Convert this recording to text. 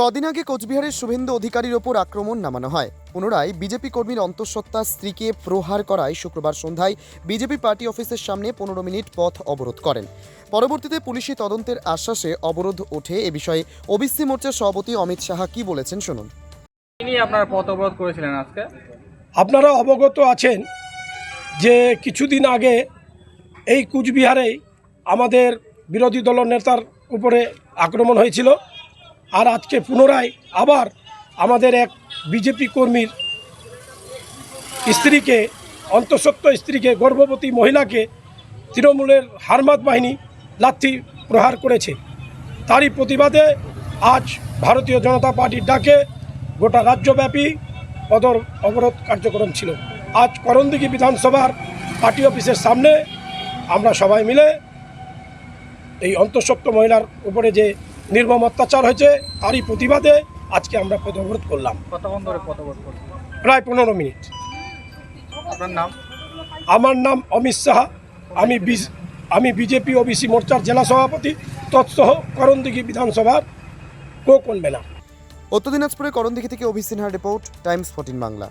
কদিন আগে কোচবিহারের শুভেন্দু অধিকারীর ওপর আক্রমণ নামানো হয়। পুনরায় বিজেপি কর্মীর অন্তঃসত্ত্বা স্ত্রীকে প্রহার করায় শুক্রবার সন্ধ্যায় বিজেপি পার্টি অফিসের সামনে পনেরো মিনিট পথ অবরোধ করেন। পরবর্তীতে পুলিশি তদন্তের আশ্বাসে অবরোধ ওঠে এ বিষয়ে ওবিসি মোর্চার সভাপতি অমিত সাহা কি বলেছেন শুনুন। তিনি আপনার পথ অবরোধ করেছিলেন আজকে? আপনারা অবগত আছেন যে কিছুদিন আগে এই কুচবিহারেই আমাদের বিরোধী দল নেতার উপরে আক্রমণ হয়েছিল। আর আজকে পুনরায় আবার আমাদের এক বিজেপি কর্মীর স্ত্রীকে, অন্তঃসত্ত্ব স্ত্রীকে, গর্ভবতী মহিলাকে তৃণমূলের হারমাত বাহিনী লাথি প্রহার করেছে। তারই প্রতিবাদে আজ ভারতীয় জনতা পার্টির ডাকে গোটা রাজ্যব্যাপী পদর অবরোধ কার্যক্রম ছিল। আজ করণদিঘি বিধানসভার পার্টি অফিসের সামনে আমরা সবাই মিলে এই অন্তঃসত্ত্ব মহিলার উপরে যে নির্মম অত্যাচার হয়েছে তারই প্রতিবাদে আজকে আমরা পদ অবরোধ করলাম। কতক্ষণ ধরে পথ অবরোধ প্রায় পনেরো মিনিট। আপনার নাম? আমার নাম অমিত সাহা। আমি বিজ- আমি বিজেপি ওবিসি মোর্চার জেলা সভাপতি তৎসহ করণদিঘি বিধানসভার কো কনভেনার উত্তর দিনাজপুরের করণদিঘি থেকে অভি সিনহার রিপোর্ট টাইমস ফোর্টিন বাংলা।